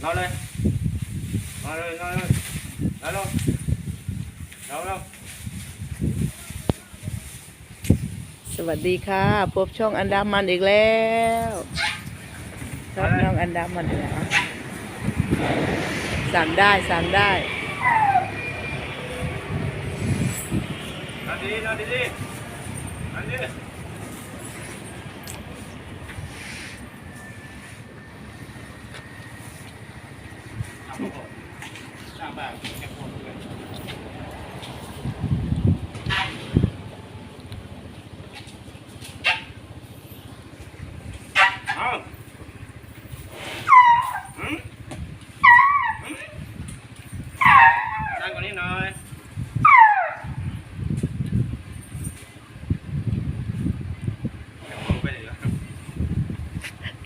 เอาเลยมาเลยนอนเลยแล้วลงเราลงสวัสดีค่ะพบช่องอันดามันอีกแล้วครับน้องอันดามันอีกแล้วสั่งได้สั่งได้นอนดีๆนอนดีๆนอนดี สร้างบ้านแค่คนเดียว เอาหืมหืมตั้ง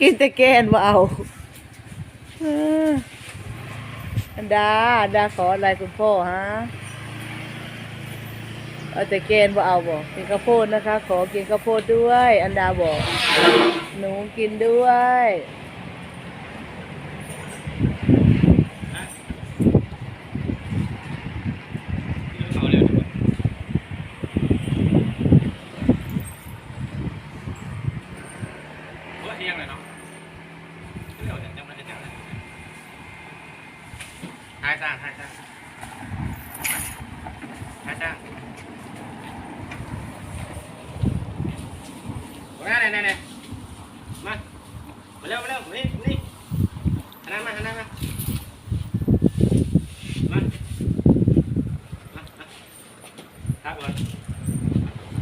กินแต่แกนว่าเอาอันดาอันดาขออะไรคุณพ่อฮะ เอาแต่แกนว่าเอาบอกกินข้าวโพดนะคะ ขอกินข้าวโพดด้วย อันดาบอก หนูกินด้วยเอาเร็วดีกว่าโอ้ยเที่ยงเลยเนาะเร็วจังจังมันจะจังเลยหายจ้างหายจ้างหายจ้า งมาไหนไหนไหนมา มาเร็วมาเร็วนี่นี่หันหน้ามาหันหน้ามามามามาครับก่อน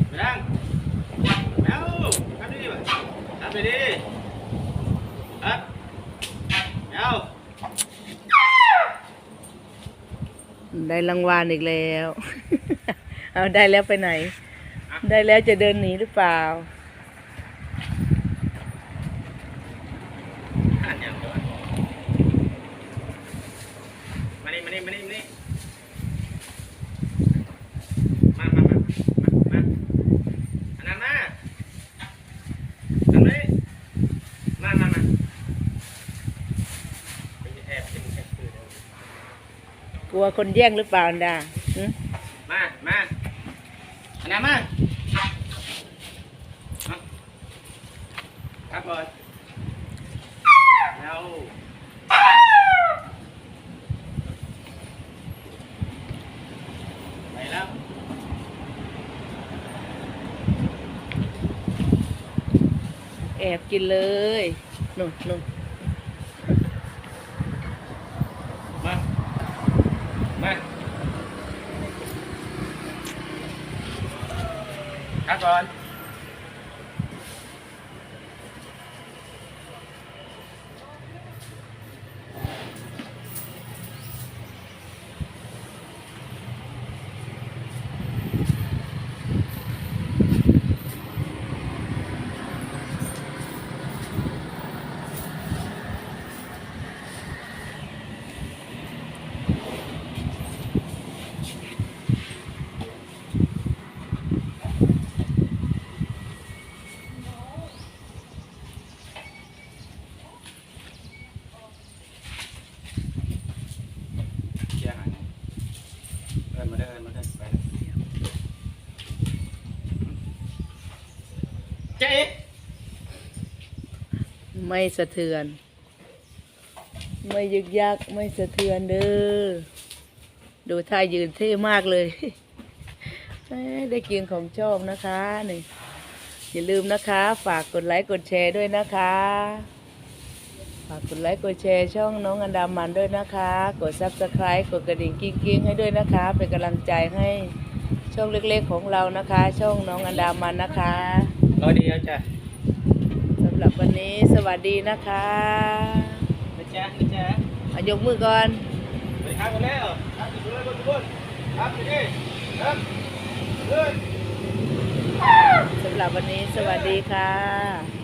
ไปดังเร็วครับดีๆครับดีๆครับเร็วได้รางวัลอีกแล้ว เอาได้แล้วไปไหน ได้แล้วจะเดินหนีหรือเปล่า อ่านอย่างเดียวมา นี่มานี่มานี่มามามามามาอันนั้นมาอันนี้มามามาไปแอบกินแอบคืนเอากลัวคนแย่งหรือเปล่าดาหึมามาอันนั้นมาครับบอยแล้วไปแล้ว แอบกินเลยนุ่นนุ่นมา มาครับบอนเชียร์หายเอินมาได้อเอินมาได้อไปเลย เจ๊ไม่สะเทือน ไม่ยึกยักไม่สะเทือนเด้อดูท่ายืนเท่มากเลยได้กินของชอบนะคะนี่อย่าลืมนะคะ ฝากกดไลค์กดแชร์ด้วยนะคะ ฝากกดไลค์กดแชร์ช่องน้องอันดามันด้วยนะคะ กดซับสไครต์กดกระดิ่งกิ้งๆให้ด้วยนะคะ เป็นกำลังใจให้ช่องเล็กๆของเรานะคะ ช่องน้องอันดามันนะคะ รอดีแล้วจ้ะสำหรับวันนี้สวัสดีนะคะนะจ๊ะนะจ๊ะอายกมือก่อนไปครับกันแล้วครับอยู่เลยบนบนครับไปดิครับเดินสำหรับวันนี้สวัสดีค่ะ